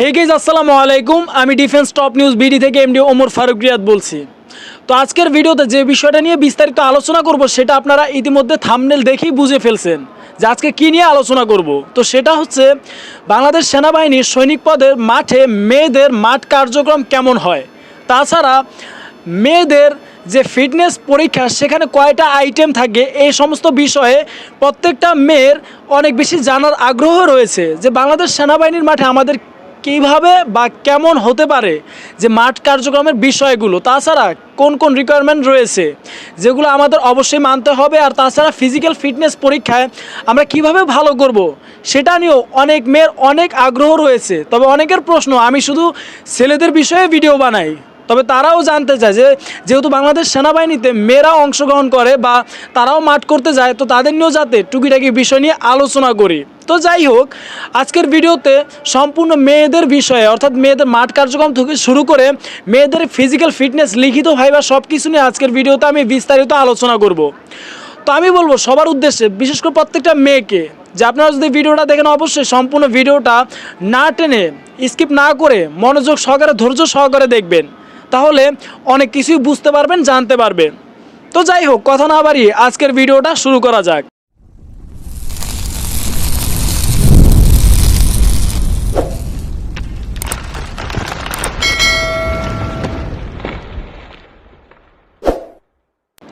হে gauge আসসালামু আলাইকুম। আমি ডিফেন্স টপ নিউজ বিডি থেকে এমডি ওমর ফারুক রিয়াদ বলছি। তো আজকের ভিডিওতে যে বিষয়টা নিয়ে বিস্তারিত আলোচনা করব, সেটা আপনারা ইতিমধ্যে থামনেল দেখেই বুঝে ফেলছেন যে আজকে কী নিয়ে আলোচনা করব। তো সেটা হচ্ছে, বাংলাদেশ সেনাবাহিনীর সৈনিক পদের মাঠে মেয়েদের মাঠ কার্যক্রম কেমন হয়? তাছাড়া, মেয়েদের যে ফিটনেস পরীক্ষা, সেখানে কয়টা আইটেম থাকে? এই সমস্ত বিষয়ে প্রত্যেকটা মেয়ের অনেক বেশি জানার আগ্রহ রয়েছে যে বাংলাদেশ সেনাবাহিনীর মাঠে আমাদের কীভাবে বা কেমন হতে পারে যে মাঠ কার্যক্রমের বিষয়গুলো, তাছাড়া কোন কোন রিকোয়ারমেন্ট রয়েছে, যেগুলো আমাদের অবশ্যই মানতে হবে আর তাছাড়া ফিজিক্যাল ফিটনেস পরীক্ষায় আমরা কীভাবে ভালো করব, সেটা নিয়েও অনেক মেয়ের অনেক আগ্রহ রয়েছে। তবে অনেকের প্রশ্ন, আমি শুধু ছেলেদের বিষয়ে ভিডিও বানাই। তবে তারাও জানতে চায় যে যেহেতু বাংলাদেশ সেনাবাহিনীতে মেয়েরাও অংশগ্রহণ করে বা তারাও মাঠ করতে যায়, তো তাদের নিয়েও যাতে টুকিটাকি বিষয় নিয়ে আলোচনা করি। তো যাই হোক, আজকের ভিডিওতে সম্পূর্ণ মেয়েদের বিষয়ে, অর্থাৎ মেয়েদের মাঠ কার্যক্রম থেকে শুরু করে মেয়েদের ফিজিক্যাল ফিটনেস লিখিত ভাইবা সব কিছু নিয়ে আজকের ভিডিওতে আমি বিস্তারিত আলোচনা করব। তো আমি বলব, সবার উদ্দেশ্যে বিশেষ করে প্রত্যেকটা মেয়েকে, যে আপনারা যদি ভিডিওটা দেখেন, অবশ্যই সম্পূর্ণ ভিডিওটা না টেনে স্কিপ না করে মনোযোগ সহকারে, ধৈর্য সহকারে দেখবেন। তাহলে অনেক কিছুই বুঝতে পারবেন, জানতে পারবেন তো যাই হোক, কথা না বাড়িয়ে আজকের ভিডিওটা শুরু করা যাক।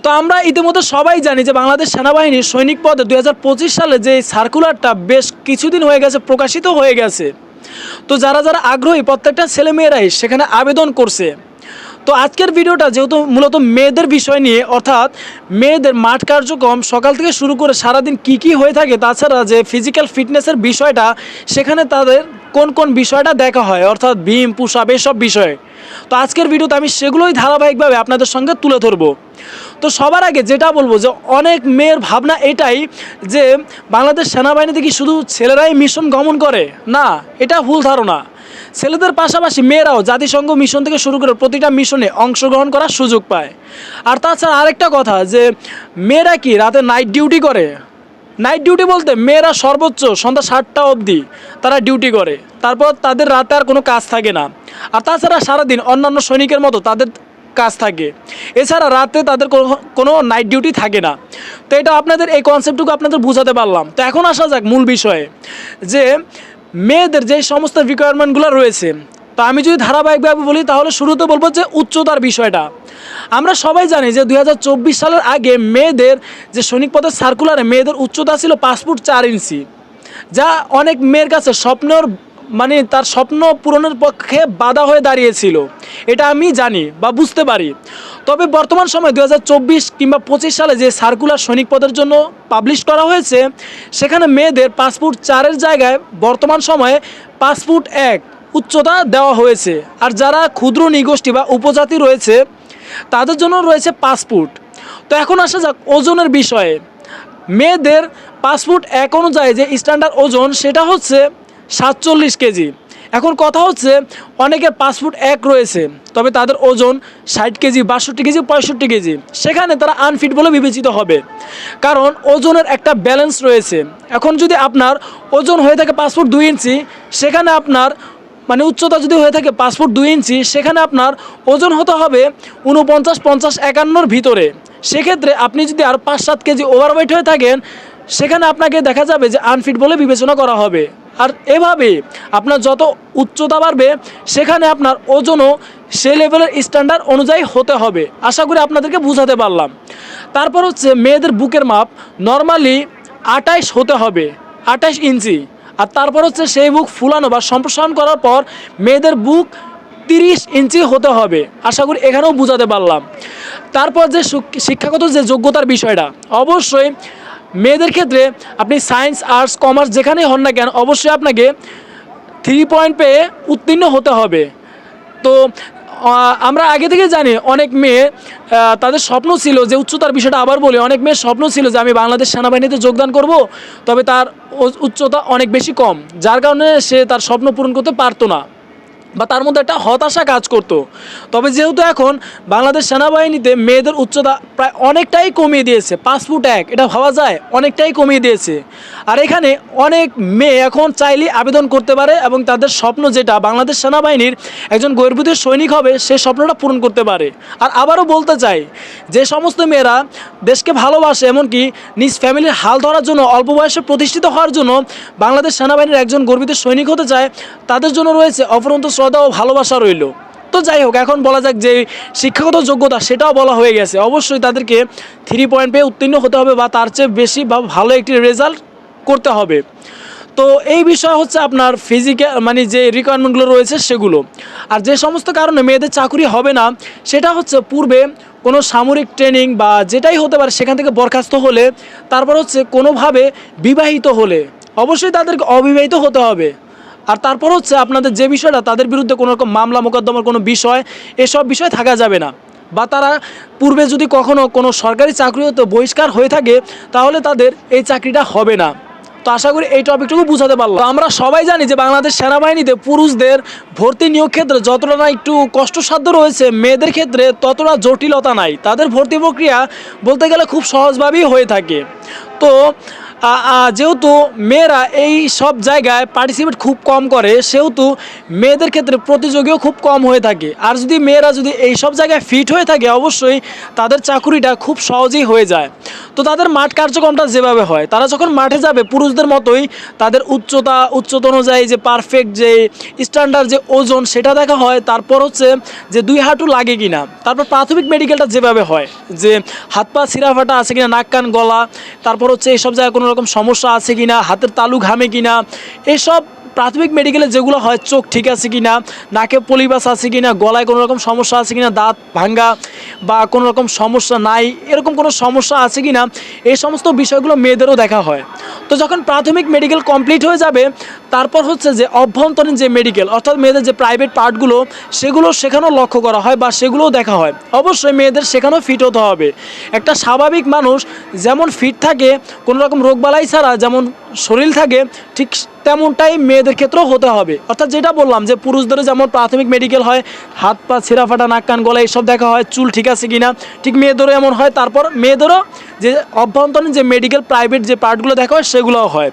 তো আমরা ইতিমধ্যে সবাই জানি যে বাংলাদেশ সেনাবাহিনীর সৈনিক পদে দুই হাজার পঁচিশ সালে যে সার্কুলারটা বেশ কিছুদিন হয়ে গেছে, প্রকাশিত হয়ে গেছে। তো যারা যারা আগ্রহী, প্রত্যেকটা ছেলেমেয়েরাই সেখানে আবেদন করছে। তো আজকের ভিডিওটা যেহেতু মূলত মেয়েদের বিষয় নিয়ে, অর্থাৎ মেয়েদের মাঠ কার্যক্রম সকাল থেকে শুরু করে সারাদিন কি কি হয়ে থাকে, তাছাড়া যে ফিজিক্যাল ফিটনেসের বিষয়টা, সেখানে তাদের কোন কোন বিষয়টা দেখা হয়, অর্থাৎ ভীম পুশ আপ এসব বিষয়ে। তো আজকের ভিডিওতে আমি সেগুলোই ধারাবাহিকভাবে আপনাদের সঙ্গে তুলে ধরবো। তো সবার আগে যেটা বলব যে অনেক মেয়ের ভাবনা এটাই যে বাংলাদেশ সেনাবাহিনীতে কি শুধু ছেলেরাই মিশন গমন করে? না, এটা ভুল ধারণা। ছেলেদের পাশাপাশি মেয়েরাও জাতিসংঘ মিশন থেকে শুরু করে প্রতিটা মিশনে অংশগ্রহণ করার সুযোগ পায়। আর তাছাড়া আরেকটা কথা যে, মেয়েরা কি রাতে নাইট ডিউটি করে? নাইট ডিউটি বলতে মেয়েরা সর্বোচ্চ সন্ধ্যা সাতটা অবধি তারা ডিউটি করে। তারপর তাদের রাতে আর কোনো কাজ থাকে না। আর তাছাড়া সারাদিন অন্যান্য সৈনিকের মতো তাদের কাজ থাকে। এছাড়া রাতে তাদের কোনো- নাইট ডিউটি থাকে না। তো এটা আপনাদের এই কনসেপ্টটুকু আপনাদের বোঝাতে পারলাম। তো এখন আসা যাক মূল বিষয়ে যে মেয়েদের যে সমস্ত রিকোয়ারমেন্টগুলো রয়েছে, তো আমি যদি ধারাবাহিকভাবে বলি, তাহলে শুরুতে বলব যে উচ্চতার বিষয়টা। আমরা সবাই জানি যে দু হাজার চব্বিশ সালের আগে মেয়েদের যে সৈনিক পদের সার্কুলারে মেয়েদের উচ্চতা ছিল পাঁচ ফুট চার ইঞ্চি, যা অনেক মেয়ের কাছে স্বপ্নর মানে তার স্বপ্ন পূরণের পক্ষে বাধা হয়ে দাঁড়িয়েছিল। এটা আমি জানি বা বুঝতে পারি। তবে বর্তমান সময় দু হাজার চব্বিশ কিংবা পঁচিশ সালে যে সার্কুলার সৈনিক পদের জন্য পাবলিশ করা হয়েছে, সেখানে মেয়েদের পাসপোর্ট চারের জায়গায় বর্তমান সময়ে পাসপোর্ট এক উচ্চতা দেওয়া হয়েছে। আর যারা ক্ষুদ্র নিগোষ্ঠী বা উপজাতি রয়েছে, তাদের জন্য রয়েছে পাসপোর্ট। তো এখন আসা যাক ওজনের বিষয়ে। মেয়েদের পাসপোর্ট এক অনুযায়ী যে স্ট্যান্ডার্ড ওজন, সেটা হচ্ছে সাতচল্লিশ কেজি। এখন কথা হচ্ছে, অনেকের পাঁচ ফুট এক রয়েছে, তবে তাদের ওজন ষাট কেজি, বাষট্টি কেজি, পঁয়ষট্টি কেজি। সেখানে তারা আনফিট বলে বিবেচিত হবে। কারণ ওজনের একটা ব্যালেন্স রয়েছে। এখন যদি আপনার ওজন হয়ে থাকে ফুট দুই ইঞ্চি, সেখানে আপনার মানে উচ্চতা যদি হয়ে থাকে ফুট দুই ইঞ্চি, সেখানে আপনার ওজন হতে হবে উনপঞ্চাশ পঞ্চাশ, একান্নর ভিতরে। সেক্ষেত্রে আপনি যদি আর পাঁচ সাত কেজি ওভারওয়েট হয়ে থাকেন, সেখানে আপনাকে দেখা যাবে যে আনফিট বলে বিবেচনা করা হবে। আর এভাবে আপনার যত উচ্চতা বাড়বে, সেখানে আপনার ওজনও সে লেভেলের স্ট্যান্ডার্ড অনুযায়ী হতে হবে। আশা করি আপনাদেরকে বুঝাতে পারলাম। তারপর হচ্ছে মেয়েদের বুকের মাপ নর্মালি আটাইশ হতে হবে আটাইশ ইঞ্চি। আর তারপর হচ্ছে সেই বুক ফুলানো বা সম্প্রসারণ করার পর মেয়েদের বুক তিরিশ ইঞ্চি হতে হবে। আশা করি এখানেও বোঝাতে পারলাম। তারপর যে শিক্ষাগত যে যোগ্যতার বিষয়টা, অবশ্যই মেয়েদের ক্ষেত্রে আপনি সায়েন্স, আর্টস, কমার্স যেখানেই হন না কেন, অবশ্যই আপনাকে থ্রি পয়েন্ট পেয়ে উত্তীর্ণ হতে হবে। তো আমরা আগে থেকে জানি অনেক মেয়ে তাদের স্বপ্ন ছিল যে উচ্চতার বিষয়টা আবার বলি, অনেক মেয়ের স্বপ্ন ছিল যে আমি বাংলাদেশ সেনাবাহিনীতে যোগদান করব, তবে তার উচ্চতা অনেক বেশি কম, যার কারণে সে তার স্বপ্ন পূরণ করতে পারতো না। বা তার মধ্যে একটা হতাশা কাজ করতো। তবে যেহেতু এখন বাংলাদেশ সেনাবাহিনীতে মেয়েদের উচ্চতা প্রায় অনেকটাই কমিয়ে দিয়েছে, পাঁচ ফুট এক, এটা ভাবা যায়, অনেকটাই কমিয়ে দিয়েছে। আর এখানে অনেক মেয়ে এখন চাইলে আবেদন করতে পারে এবং তাদের স্বপ্ন যেটা, বাংলাদেশ সেনাবাহিনীর একজন গর্বিত সৈনিক হবে, সে স্বপ্নটা পূরণ করতে পারে। আর আবারও বলতে চাই, যে সমস্ত মেয়েরা দেশকে ভালোবাসে, এমনকি নিজ ফ্যামিলির হাল ধরার জন্য, অল্প বয়সে প্রতিষ্ঠিত হওয়ার জন্য বাংলাদেশ সেনাবাহিনীর একজন গর্বিত সৈনিক হতে চায়, তাদের জন্য রয়েছে অফুরন্ত শ্রদ্ধা ও ভালোবাসা রইল। তো যাই হোক, এখন বলা যাক যে শিক্ষাগত যোগ্যতা, সেটাও বলা হয়ে গেছে। অবশ্যই তাদেরকে থ্রি পয়েন্ট পেয়ে উত্তীর্ণ হতে হবে বা তার চেয়ে বেশি বা ভালো একটি রেজাল্ট করতে হবে। তো এই বিষয় হচ্ছে আপনার ফিজিক্যাল মানে যে রিকোয়ারমেন্টগুলো রয়েছে সেগুলো। আর যে সমস্ত কারণে মেয়েদের চাকরি হবে না, সেটা হচ্ছে পূর্বে কোনো সামরিক ট্রেনিং বা যেটাই হতে পারে সেখান থেকে বরখাস্ত হলে, তারপর হচ্ছে কোনোভাবে বিবাহিত হলে। অবশ্যই তাদেরকে অবিবাহিত হতে হবে। আর তারপর হচ্ছে আপনাদের যে বিষয়টা, তাদের বিরুদ্ধে কোনো রকম মামলা, মোকদ্দমার কোনো বিষয়, এসব বিষয় থাকা যাবে না। বা তারা পূর্বে যদি কখনো কোনো সরকারি চাকরিতে বহিষ্কার হয়ে থাকে, তাহলে তাদের এই চাকরিটা হবে না। তো আশা করি এই টপিকটুকু বুঝাতে পারলাম। আমরা সবাই জানি যে বাংলাদেশ সেনাবাহিনীতে পুরুষদের ভর্তি নিয়োগ ক্ষেত্রে যতটা না একটু কষ্টসাধ্য রয়েছে, মেয়েদের ক্ষেত্রে ততটা জটিলতা নাই। তাদের ভর্তি প্রক্রিয়া বলতে গেলে খুব সহজভাবেই হয়ে থাকে। তো যেহেতু মেয়েরা এই সব জায়গায় পার্টিসিপেট খুব কম করে, সেহেতু মেয়েদের ক্ষেত্রে প্রতিযোগীও খুব কম হয়ে থাকে। আর যদি মেয়েরা যদি এই সব জায়গায় ফিট হয়ে থাকে, অবশ্যই তাদের চাকুরিটা খুব সহজেই হয়ে যায়। তো তাদের মাঠ কার্যক্রমটা যেভাবে হয়, তারা যখন মাঠে যাবে, পুরুষদের মতোই তাদের উচ্চতা উচ্চতা অনুযায়ী যে পারফেক্ট যে স্ট্যান্ডার্ড যে ওজন, সেটা দেখা হয়। তারপর হচ্ছে যে দুই হাঁটু লাগে কিনা। তারপর প্রাথমিক মেডিকেলটা যেভাবে হয়, যে হাত পা ছিঁড়া ফাটা আছে কিনা নাক কান গলা, তারপর হচ্ছে এইসব জায়গায় কোনো রকম সমস্যা আছে কি না হাতের তালু ঘামে কি না এসব প্রাথমিক মেডিকেলে যেগুলো হয় চোখ ঠিক আছে কি না নাকে পলিবাস আছে কি না গলায় কোনো রকম সমস্যা আছে কি না দাঁত ভাঙ্গা বা কোনো রকম সমস্যা নাই, এরকম কোনো সমস্যা আছে কি না এই সমস্ত বিষয়গুলো মেয়েদেরও দেখা হয়। তো যখন প্রাথমিক মেডিকেল কমপ্লিট হয়ে যাবে তারপর হচ্ছে যে অভ্যন্তরীণ যে মেডিকেল অর্থাৎ মেয়েদের যে প্রাইভেট পার্টগুলো সেগুলো সেখানেও লক্ষ্য করা হয় বা সেগুলোও দেখা হয়। অবশ্যই মেয়েদের সেখানেও ফিট হতে হবে। একটা স্বাভাবিক মানুষ যেমন ফিট থাকে কোনো রকম রোগবালাই ছাড়া যেমন শরীর থাকে, ঠিক তেমনটাই মেয়েদের ক্ষেত্রেও হতে হবে। অর্থাৎ যেটা বললাম যে পুরুষদের যেমন প্রাথমিক মেডিকেল হয়, হাত পা, ছেঁড়া ফাটা, নাক কান, গলা, এইসব দেখা হয়, চুল ঠিক আছে কিনা, ঠিক মেয়েদেরও এমন হয়। তারপর মেয়েদেরও যে অভ্যন্তরীণ যে মেডিকেল প্রাইভেট যে পার্টগুলো দেখা হয়, সেগুলোও হয়।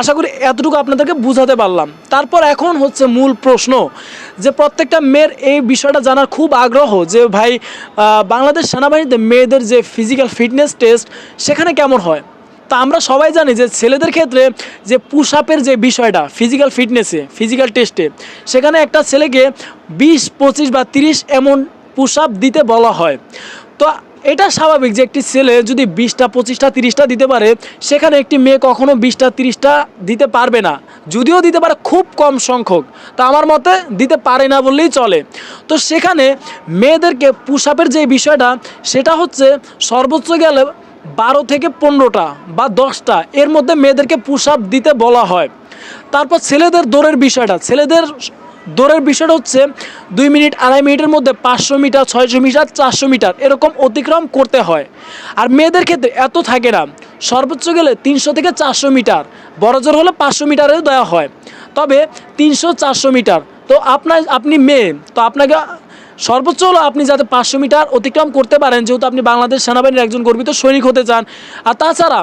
আশা করি এতটুকু আপনাদেরকে বুঝাতে পারলাম। তারপর এখন হচ্ছে মূল প্রশ্ন যে প্রত্যেকটা মেয়ের এই বিষয়টা জানার খুব আগ্রহ যে ভাই বাংলাদেশ সেনাবাহিনীতে মেয়েদের যে ফিজিক্যাল ফিটনেস টেস্ট সেখানে কেমন হয়? তা আমরা সবাই জানি যে ছেলেদের ক্ষেত্রে যে পুশ আপের যে বিষয়টা ফিজিক্যাল ফিটনেসে ফিজিক্যাল টেস্টে সেখানে একটা ছেলেকে বিশ, পঁচিশ বা তিরিশ এমন পুশ আপ দিতে বলা হয়। তো এটা স্বাভাবিক যে একটি ছেলে যদি বিশটা, পঁচিশটা, তিরিশটা দিতে পারে, সেখানে একটি মেয়ে কখনো বিশটা, তিরিশটা দিতে পারবে না। যদিও দিতে পারে খুব কম সংখ্যক, তা আমার মতে দিতে পারে না বললেই চলে। তো সেখানে মেয়েদেরকে পুশ আপের যে বিষয়টা, সেটা হচ্ছে সর্বোচ্চ গেলে বারো থেকে পনেরোটা বা দশটা, এর মধ্যে মেয়েদেরকে পুশ আপ দিতে বলা হয়। তারপর ছেলেদের দৌড়ের বিষয়টা, ছেলেদের দৌড়ের বিষয়টা হচ্ছে দুই মিনিট, আড়াই মিনিটের মধ্যে পাঁচশো মিটার, ছয়শো মিটার, চারশো মিটার এরকম অতিক্রম করতে হয়। আর মেয়েদের ক্ষেত্রে এত থাকে না, সর্বোচ্চ গেলে তিনশো থেকে চারশো মিটার, বড় জোর হলে পাঁচশো মিটারেও দেওয়া হয়। তবে তিনশো, চারশো মিটার, তো আপনার, আপনি মেয়ে, তো আপনাকে সর্বোচ্চ হলো আপনি যাতে পাঁচশো মিটার অতিক্রম করতে পারেন, যেহেতু আপনি বাংলাদেশ সেনাবাহিনীর একজন গর্বিত সৈনিক হতে চান। আর তাছাড়া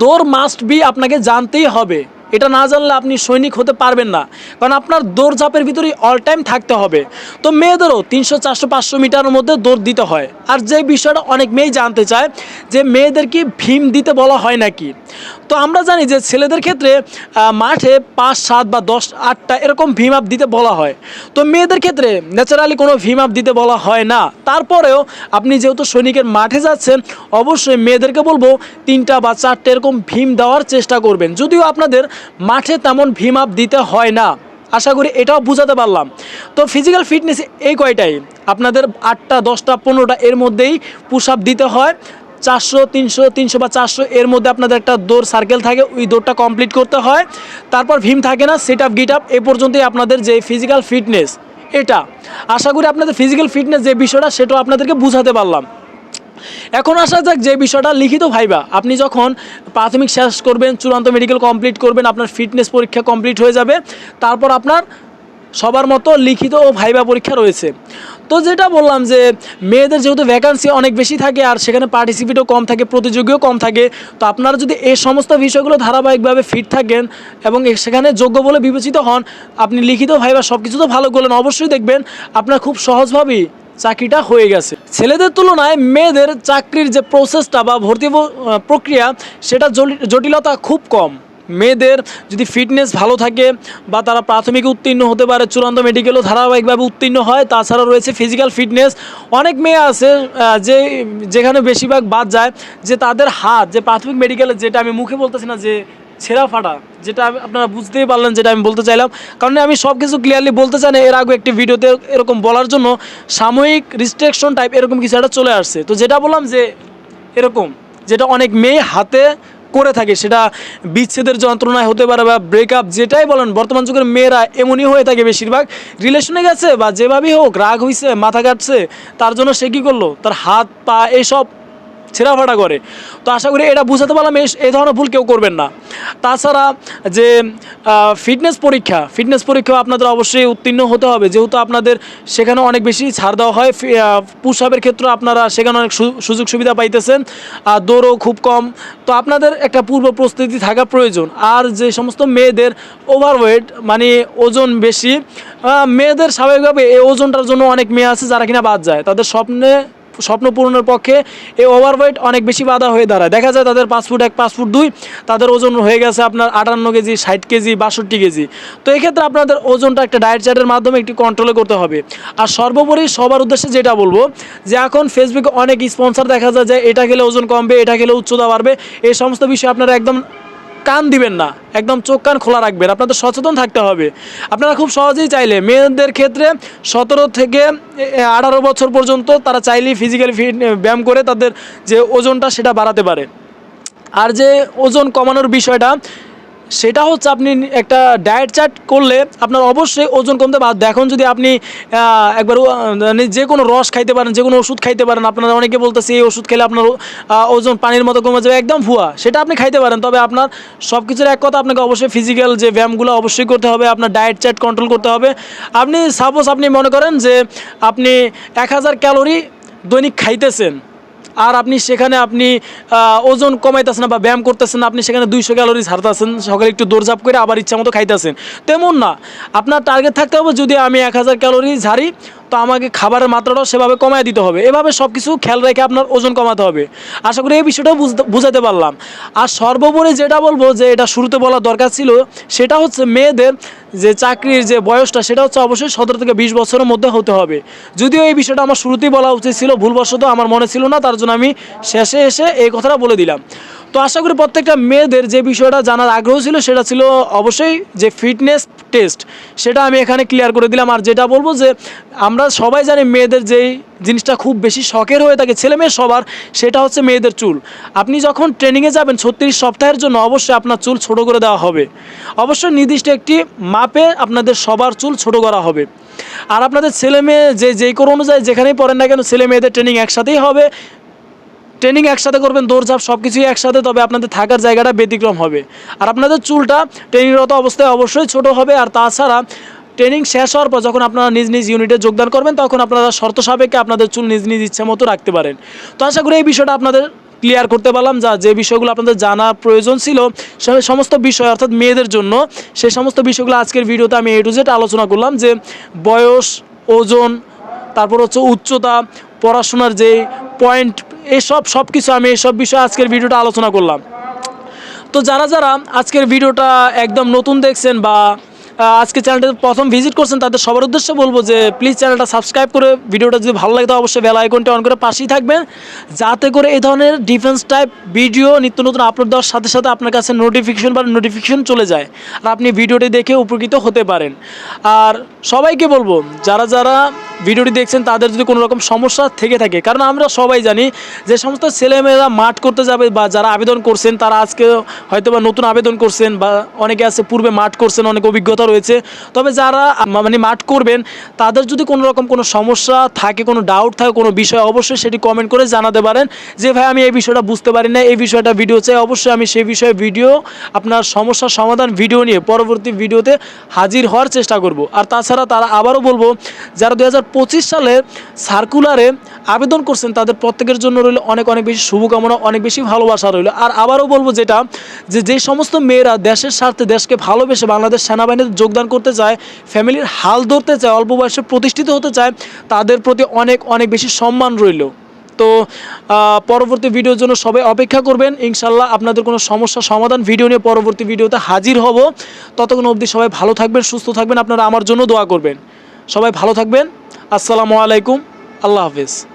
দৌড় মাস্ট বি আপনাকে জানতেই হবে। এটা না জানলে আপনি সৈনিক হতে পারবেন না। কারণ আপনার দৌড়ঝাঁপের ভিতরে অল টাইম থাকতে হবে। তো মেয়েদেরও তিনশো, চারশো, পাঁচশো মিটারের মধ্যে দৌড় দিতে হয়। আর যে বিষয়টা অনেক মেয়েই জানতে চায়, যে মেয়েদেরকে ভীম দিতে বলা হয় নাকি? তো আমরা জানি যে ছেলেদের ক্ষেত্রে মাঠে পাঁচ, সাত বা দশ, আটটা এরকম ভীম আপ দিতে বলা হয়। তো মেয়েদের ক্ষেত্রে ন্যাচারালি কোনো ভীম আপ দিতে বলা হয় না। তারপরেও আপনি যেহেতু সৈনিকের মাঠে যাচ্ছেন, অবশ্যই মেয়েদেরকে বলব, তিনটা বা চারটে এরকম ভীম দেওয়ার চেষ্টা করবেন। যদিও আপনাদের মাঠে তেমন ভীম আপ দিতে হয় না। আশা করি এটাও বুঝাতে পারলাম। তো ফিজিক্যাল ফিটনেস এই কয়টাই? আপনাদের আটটা, দশটা, পনেরোটা এর মধ্যেই পুশ আপ দিতে হয়। চারশো, তিনশো তিনশো বা চারশো এর মধ্যে আপনাদের একটা দৌড় সার্কেল থাকে, ওই দৌড়টা কমপ্লিট করতে হয়। তারপর ভীম থাকে না সেট আপ গিট আপ এ পর্যন্তই আপনাদের যে ফিজিক্যাল ফিটনেস এটা। আশা করি আপনাদের ফিজিক্যাল ফিটনেস যে বিষয়টা, সেটাও আপনাদেরকে বুঝাতে পারলাম। এখন আসা যাক যে বিষয়টা লিখিত ভাইবা। আপনি যখন প্রাথমিক শেষ করবেন, চূড়ান্ত মেডিকেল কমপ্লিট করবেন, আপনার ফিটনেস পরীক্ষা কমপ্লিট হয়ে যাবে, তারপর আপনার সবার মতো লিখিত ও ভাইবা পরীক্ষা রয়েছে। তো যেটা বললাম যে, মেয়েদের যেহেতু ভ্যাকান্সি অনেক বেশি থাকে আর সেখানে পার্টিসিপেটও কম থাকে, প্রতিযোগীও কম থাকে, তো আপনারা যদি এই সমস্ত বিষয়গুলো ধারাবাহিকভাবে ফিট থাকেন এবং সেখানে যোগ্য বলে বিবেচিত হন, আপনি লিখিত ভাইবা সব কিছু তো ভালো করলেন, অবশ্যই দেখবেন আপনার খুব সহজভাবেই চাকরিটা হয়ে গেছে। ছেলেদের তুলনায় মেয়েদের চাকরির যে প্রসেসটা বা ভর্তি প্রক্রিয়া, সেটা জটিলতা খুব কম। মেয়েদের যদি ফিটনেস ভালো থাকে বা তারা প্রাথমিক উত্তীর্ণ হতে পারে, চূড়ান্ত মেডিকেলও ধারাবাহিকভাবে উত্তীর্ণ হয় তাছাড়া রয়েছে ফিজিক্যাল ফিটনেস অনেক মেয়ে আছে যে যেখানে বেশিরভাগ বাদ যায়, যে তাদের হাত, যে প্রাথমিক মেডিকেলে যেটা আমি মুখে বলতেছি না যে ছেঁড়া ফাটা, যেটা আপনারা বুঝতেই পারলেন যেটা আমি বলতে চাইলাম। কারণ আমি সব কিছু ক্লিয়ারলি বলতে চাই না, এর আগে একটি ভিডিওতে এরকম বলার জন্য সাময়িক রিস্ট্রিকশন টাইপ এরকম কিছু একটা চলে আসছে। তো যেটা বললাম যে, এরকম, যেটা অনেক মেয়ে হাতে করে থাকে, সেটা বিচ্ছেদের যন্ত্রণায় হতে পারে বা ব্রেকআপ যেটাই বলেন, বর্তমান যুগের মেয়েরা এমনই হয়ে থাকে বেশিরভাগ। রিলেশনে গেছে বা যেভাবেই হোক, রাগ হইছে, মাথা কাটছে, তার জন্য সে কী করল? তার হাত, পা এইসব ছেঁড়াফাটা করে। তো আশা করি এটা বুঝাতে পারলাম এই ধরনের ভুল কেউ করবেন না। তাছাড়া যে ফিটনেস পরীক্ষা ফিটনেস পরীক্ষা আপনাদের অবশ্যই উত্তীর্ণ হতে হবে। যেহেতু আপনাদের সেখানে অনেক বেশি ছাড় দেওয়া হয় পুশ আপের ক্ষেত্রে আপনারা সেখানে অনেক সুযোগ সুবিধা পাইতেছেন আর দৌড়ও খুব কম। তো আপনাদের একটা পূর্ব প্রস্তুতি থাকা প্রয়োজন। আর যে সমস্ত মেয়েদের ওভারওয়েট মানে ওজন বেশি মেয়েদের স্বাভাবিকভাবে এই ওজনটার জন্য অনেক মেয়ে আছে যারা কিনা বাদ যায়। তাদের স্বপ্নে স্বপ্ন পূরণের পক্ষে এই ওভারওয়েট অনেক বেশি বাধা হয়ে দাঁড়ায়। দেখা যায় তাদের পাঁচ ফুট এক, পাঁচ ফুট দুই, তাদের ওজন হয়ে গেছে আপনার আটান্ন কেজি, ষাট কেজি, বাষট্টি কেজি। তো এক্ষেত্রে আপনাদের ওজনটা একটা ডায়েট চার্টের মাধ্যমে একটি কন্ট্রোলে করতে হবে। আর সর্বোপরি সবার উদ্দেশ্যে যেটা বলব, যে এখন ফেসবুকে অনেক স্পন্সর দেখা যায় যে এটা খেলে ওজন কমবে, এটা খেলে উচ্চতা বাড়বে। এই সমস্ত বিষয়ে আপনারা একদম কান দিবেন না, একদম চোখ কান খোলা রাখবেন, আপনাদের সচেতন থাকতে হবে। আপনারা খুব সহজেই চাইলে মেয়েদের ক্ষেত্রে সতেরো থেকে আঠারো বছর পর্যন্ত তারা চাইলেই ফিজিক্যাল ফিট ব্যায়াম করে তাদের যে ওজনটা সেটা বাড়াতে পারে। আর যে ওজন কমানোর বিষয়টা সেটা হচ্ছে আপনি একটা ডায়েট চার্ট করলে আপনার অবশ্যই ওজন কমতে বাধ্য দেখুন যদি আপনি একবার মানে যে কোনো রস খাইতে পারেন, যে কোনো ওষুধ খাইতে পারেন, আপনারা অনেকে বলতেছে এই ওষুধ খেলে আপনার ওজন পানির মতো কমে যাবে, একদম ভুয়া। সেটা আপনি খাইতে পারেন, তবে আপনার সব কিছুর এক কথা আপনাকে অবশ্যই ফিজিক্যাল যে ব্যায়ামগুলো অবশ্যই করতে হবে, আপনার ডায়েট চার্ট কন্ট্রোল করতে হবে। আপনি সাপোজ আপনি মনে করেন যে আপনি এক হাজার ক্যালোরি দৈনিক খাইতেছেন। আর আপনি সেখানে আপনি ওজন কমাইতেছেন বা ব্যায়াম করতেছেন, আপনি সেখানে দুইশো ক্যালোরি ছাড়তেছেন সকালে একটু দৌড়ঝাপ করে আবার ইচ্ছা মতো খাইতেছেন। তেমন না, আপনার টার্গেট থাকতে হবে যদি আমি এক হাজার ক্যালোরি ঝাড়ি তো আমাকে খাবারের মাত্রাটাও সেভাবে কমায় দিতে হবে। এভাবে সব কিছু খেয়াল রেখে আপনার ওজন কমাতে হবে। আশা করি এই বিষয়টাও বুঝতে- পারলাম। আর সর্বোপরি যেটা বলব যে এটা শুরুতে বলা দরকার ছিল, সেটা হচ্ছে মেয়েদের যে চাকরির যে বয়সটা, সেটা হচ্ছে অবশ্যই সতেরো থেকে বিশ বছরের মধ্যে হতে হবে। যদিও এই বিষয়টা আমার শুরুতেই বলা উচিত ছিল, ভুলবশত আমার মনে ছিল না, তার জন্য আমি শেষে এসে এই কথাটা বলে দিলাম। তো আশা করি প্রত্যেকটা মেয়েদের যে বিষয়টা জানার আগ্রহ ছিল, সেটা ছিল অবশ্যই যে ফিটনেস টেস্ট সেটা আমি এখানে ক্লিয়ার করে দিলাম। আর যেটা বলব যে সবাই জানি মেয়েদের যেই জিনিসটা খুব বেশি শখের হয়ে থাকে, ছেলে মেয়ে সবার, সেটা হচ্ছে মেয়েদের চুল। আপনি যখন ট্রেনিংয়ে যাবেন ছত্রিশ সপ্তাহের জন্য অবশ্যই আপনার চুল ছোট করে দেওয়া হবে। অবশ্যই নির্দিষ্ট একটি মাপে আপনাদের সবার চুল ছোট করা হবে। আর আপনাদের ছেলে মেয়ে যে যেই কোনো অনুযায়ী যেখানেই পড়েন না কেন, ছেলে মেয়েদের ট্রেনিং একসাথেই হবে। ট্রেনিং একসাথে করবেন, দৌড়ঝাঁপ সব কিছুই একসাথে, তবে আপনাদের থাকার জায়গাটা ব্যতিক্রম হবে। আর আপনাদের চুলটা ট্রেনিংরত অবস্থায় অবশ্যই ছোট হবে। আর তাছাড়া ট্রেনিং শেষ হওয়ার পর যখন আপনারা নিজ নিজ ইউনিটে যোগদান করবেন, তখন আপনারা শর্ত সাপেক্ষে আপনাদের চুল নিজ নিজ ইচ্ছা মতো রাখতে পারেন। তো আশা করি এই বিষয়টা আপনাদের ক্লিয়ার করতে পারলাম যা যে বিষয়গুলো আপনাদের জানা প্রয়োজন ছিল, সে সমস্ত বিষয়, অর্থাৎ মেয়েদের জন্য সেই সমস্ত বিষয়গুলো আজকের ভিডিওতে আমি এ টু জেড আলোচনা করলাম যে বয়স, ওজন, তারপর হচ্ছে উচ্চতা, পড়াশোনার যে পয়েন্ট এসব সব কিছু আমি এসব বিষয়ে আজকের ভিডিওটা আলোচনা করলাম। তো যারা যারা আজকের ভিডিওটা একদম নতুন দেখছেন বা আজকে চ্যানেলটা প্রথম ভিজিট করছেন, তাদের সবার উদ্দেশ্যে বলব যে প্লিজ চ্যানেলটা সাবস্ক্রাইব করে ভিডিওটা যদি ভালো লাগে, তো অবশ্যই বেল আইকনটা অন করে পাশেই থাকবেন। যাতে করে এই ধরনের ডিফেন্স টাইপ ভিডিও নিত্য নতুন আপলোড দেওয়ার সাথে সাথে আপনার কাছে নোটিফিকেশন বা নোটিফিকেশন চলে যায় আর আপনি ভিডিওটি দেখে উপকৃত হতে পারেন। আর সবাইকে বলব, যারা যারা ভিডিওটি দেখছেন, তাদের যদি কোনো রকম সমস্যা থেকে থাকে, কারণ আমরা সবাই জানি যে সমস্ত ছেলেমেয়েরা মাঠ করতে যাবে বা যারা আবেদন করছেন, তারা আজকে হয়তো বা নতুন আবেদন করছেন বা অনেকে আছে পূর্বে মাঠ করছেন, অনেক অভিজ্ঞতা রয়েছে। তবে যারা মানে মাঠ করবেন, তাদের যদি কোনো রকম কোনো সমস্যা থাকে, কোনো ডাউট থাকে, কোনো বিষয়, অবশ্যই সেটি কমেন্ট করে জানাতে পারেন। যে, ভাই, আমি এই বিষয়টা বুঝতে পারি না এই বিষয়টা ভিডিও চাই। অবশ্যই আমি সেই বিষয়ে ভিডিও আপনার সমস্যার সমাধান ভিডিও নিয়ে পরবর্তী ভিডিওতে হাজির হওয়ার চেষ্টা করব। আর তাছাড়া তারা আবারও বলব, যারা দু হাজার পঁচিশ সালে সার্কুলারে আবেদন করছেন, তাদের প্রত্যেকের জন্য রইল অনেক অনেক বেশি শুভকামনা, অনেক বেশি ভালোবাসা রইল। আর আবারও বলব যেটা, যে যে সমস্ত মেয়েরা দেশের স্বার্থে, দেশকে ভালোবেসে বাংলাদেশ সেনাবাহিনীতে যোগদান করতে চায়, ফ্যামিলির হাল ধরতে চায়, অল্প বয়সে প্রতিষ্ঠিত হতে চায়, তাদের প্রতি অনেক অনেক বেশি সম্মান রইল। তো পরবর্তী ভিডিওর জন্য সবাই অপেক্ষা করবেন। ইনশাল্লাহ আপনাদের কোনো সমস্যা, সমাধান ভিডিও নিয়ে পরবর্তী ভিডিওতে হাজির হব। ততক্ষণ অবধি সবাই ভালো থাকবেন, সুস্থ থাকবেন। আপনারা আমার জন্য দোয়া করবেন। সবাই ভালো থাকবেন। আসসালামু আলাইকুম। আল্লাহ হাফিজ।